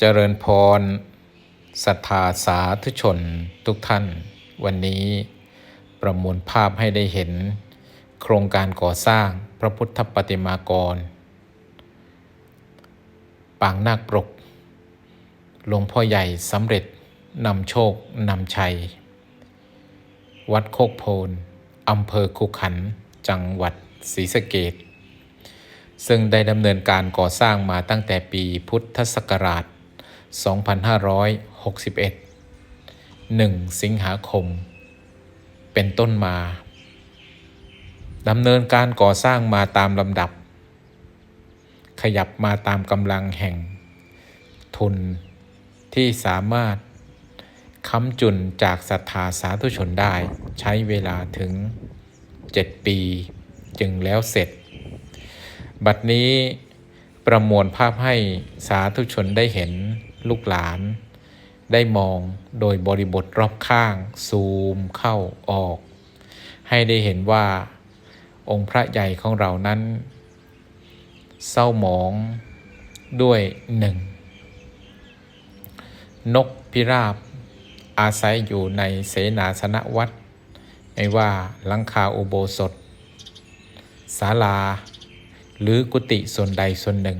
เจริญพรศรัทธาสาธุชนทุกท่าน วันนี้ประมวลภาพให้ได้เห็น โครงการก่อสร้างพระพุทธปฏิมากร ปางนาคปรกหลวงพ่อใหญ่สำเร็จนำโชคนำชัย วัดโคกโพน อำเภอคุขัน จังหวัดศรีสะเกดซึ่งได้ดำเนินการก่อสร้างมาตั้งแต่ปีพุทธศักราช 2561 1 สิงหาคม เป็นต้นมาดำเนินการก่อสร้างมาตามลำดับ ขยับมาตามกำลังแห่ง ทุนที่สามารถ ค้ำจุนจากศรัทธาสาธุชนได้ ใช้เวลาถึง 7 ปีจึงแล้วเสร็จ บัดนี้ประมวลภาพให้สาธุชนได้เห็นลูกหลาน ได้มองโดยบริบทรอบข้าง ซูมเข้าออก ให้ได้เห็นว่าองค์พระใหญ่ของเรานั้น เศร้าหมองด้วยหนึ่งนกพิราบ อาศัยอยู่ในเสนาสนวัดไม่ว่าหลังคาอุโบสถศาลา หรือกุฏิส่วนใดส่วนหนึ่ง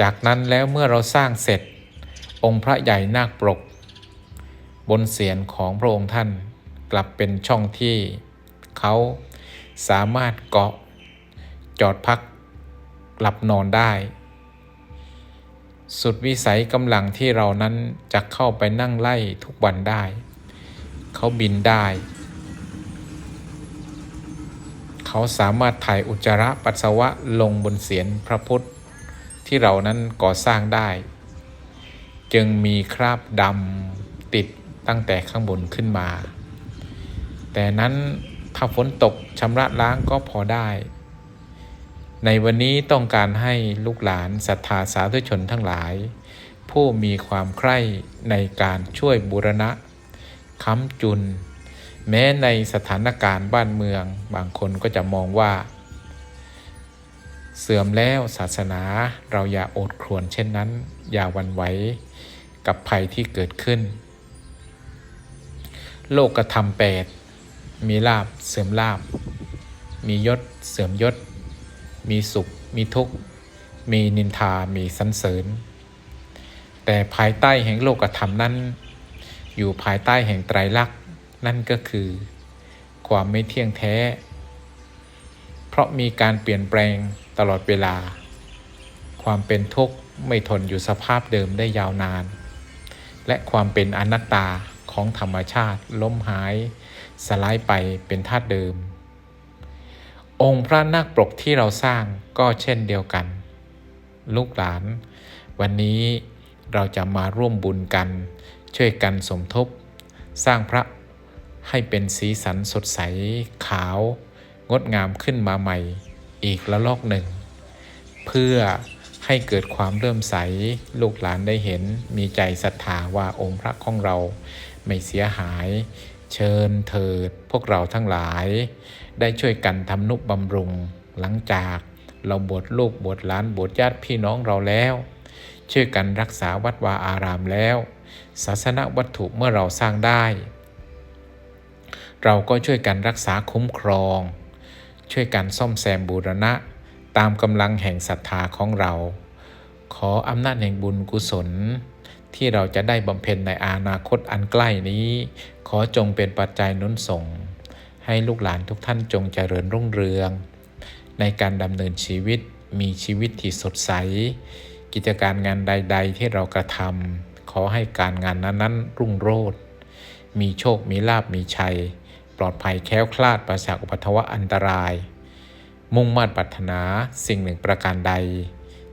จากนั้นแล้วเมื่อเราสร้างเสร็จ องค์พระใหญ่นาคปรก บนเสียนของพระองค์ท่านกลับเป็นช่องที่เขาสามารถเกาะจอดพักหลับนอนได้ สุดวิสัยกำลังที่เรานั้นจะเข้าไปนั่งไล่ทุกวันได้ เขาบินได้ เขาสามารถถ่ายอุจจาระปัสสาวะลงบนเสียนพระพุทธ ที่เรานั้นก่อสร้างได้ จึงมีคราบดำติดตั้งแต่ข้างบนขึ้นมา แต่นั้นถ้าฝนตกชำระล้างก็พอได้ ในวันนี้ต้องการให้ลูกหลานศรัทธาสาธุชนทั้งหลาย ผู้มีความใคร่ในการช่วยบูรณะค้ำจุน แม้ในสถานการณ์บ้านเมือง บางคนก็จะมองว่า เสื่อมแล้วศาสนาเราอย่าโอดครวญเช่นนั้น อย่าวันไหวกับภัยที่เกิดขึ้น โลกกระทำแปดมีลาบเสื่อมลาบ มียศเสื่อมยศ มีสุข มีทุกข์ มีนินทา มีสันเสริญ แต่ภายใต้แห่งโลกธรรมนั้น อยู่ภายใต้แห่งไตรลักษณ์นั่นก็คือ ความไม่เที่ยงแท้ เพราะมีการเปลี่ยนแปลงตลอดเวลา ความเป็นทุกข์ไม่ทนอยู่สภาพเดิมได้ยาวนาน และความเป็นอนัตตาของธรรมชาติล้มหาย สลายไปเป็นธาตุเดิม องค์พระนาคปรกที่เราสร้างก็เช่นเดียวกัน ลูกหลาน วันนี้เราจะมาร่วมบุญกัน ช่วยกันสมทบ สร้างพระให้เป็นสีสันสดใส ขาว งดงามขึ้นมาใหม่ อีกละลอกหนึ่ง เพื่อให้เกิดความเริ่มใส ลูกหลานได้เห็นมีใจศรัทธาว่าองค์พระของเราไม่เสียหาย เชิญเถิดพวกเราทั้งหลาย ได้ช่วยกันทำนุบำรุง หลังจากเราบวชลูกบวชหลานบวชญาติพี่น้องเราแล้ว ช่วยกันรักษาวัดวาอารามแล้ว ศาสนวัตถุเมื่อเราสร้างได้ เราก็ช่วยกันรักษาคุ้มครอง ช่วยกันซ่อมแซมบูรณะ ตามกำลังแห่งศรัทธาของเรา ขออำนาจแห่งบุญกุศล ที่เราจะได้บำเพ็ญในอนาคตอันใกล้นี้ ขอจงเป็นปัจจัยนุนส่ง ให้ลูกหลานทุกท่านจงเจริญรุ่งเรือง ในการดำเนินชีวิตมีชีวิตที่สดใส กิจการงานใด ๆ ที่เรากระทำขอให้การงานนั้นๆ รุ่งโรจน์มีโชคมีลาบมีชัย ปลอดภัยแค้วคลาดปราศจากอุปัทวะอันตราย มุ่งมั่นปรารถนาสิ่งหนึ่งประการใด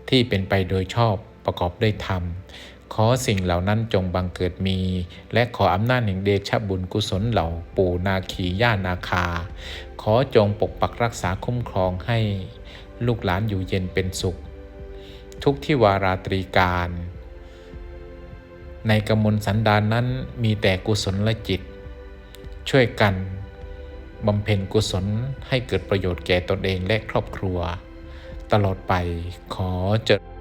ที่เป็นไปโดยชอบประกอบด้วยธรรม ขอสิ่งเหล่านั้นจงบังเกิดมี และขออำนาจแห่งเดชบุญกุศลเหล่าปู่นาคีย่านาคา ขอจงปกปักรักษาคุ้มครองให้ลูกหลานอยู่เย็นเป็นสุข ทุกที่วาราตรีการ ในกมลสันดานนั้นมีแต่กุศลและจิต ช่วยกันบำเพ็ญกุศลให้เกิดประโยชน์แก่ตนเองและครอบครัว ตลอดไปขอเจริญ